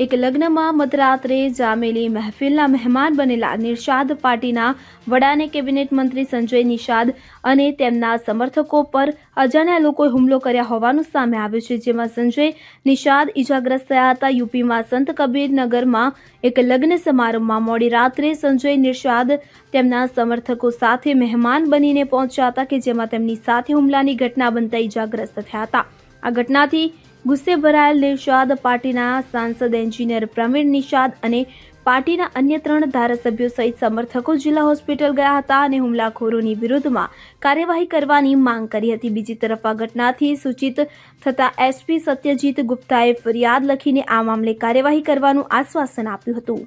એક લગ્નમાં મધરાત્રે જામેલી મહેફિલના મહેમાન બનેલા નિર્શાદ પાર્ટીના વડાને કેબિનેટ મંત્રી સંજય નિષાદ અને તેમના સમર્થકો પર અજાણ્યા લોકોએ હુમલો કર્યા હોવાનું સામે આવ્યું છે, જેમાં સંજય નિષાદ ઈજાગ્રસ્ત થયા હતા. યુપીમાં સંત કબીરનગરમાં એક લગ્ન સમારંભમાં મોડી રાત્રે સંજય નિષાદ તેમના સમર્થકો સાથે મહેમાન બનીને પહોંચ્યા હતા કે જેમાં તેમની સાથે હુમલાની ઘટના બનતા ઈજાગ્રસ્ત થયા હતા. આ ઘટનાથી ગુસ્સે ભરાયેલ નિષાદ પાર્ટીના સાંસદ એન્જિનિયર પ્રવીણ નિષાદ અને પાર્ટીના અન્ય ત્રણ ધારાસભ્યો સહિત સમર્થકો જિલ્લા હોસ્પિટલ ગયા હતા અને હુમલાખોરોની વિરુદ્ધમાં કાર્યવાહી કરવાની માંગ કરી હતી. બીજી તરફ આ ઘટનાથી સૂચિત થતા એસપી સત્યજીત ગુપ્તાએ ફરિયાદ લખીને આ મામલે કાર્યવાહી કરવાનું આશ્વાસન આપ્યું હતું.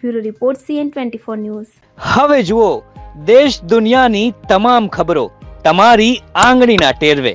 Bureau report CN twenty four news. હવે જુઓ, દેશ દુનિયાની તમામ ખબરો તમારી આંગળીના ટેરવે.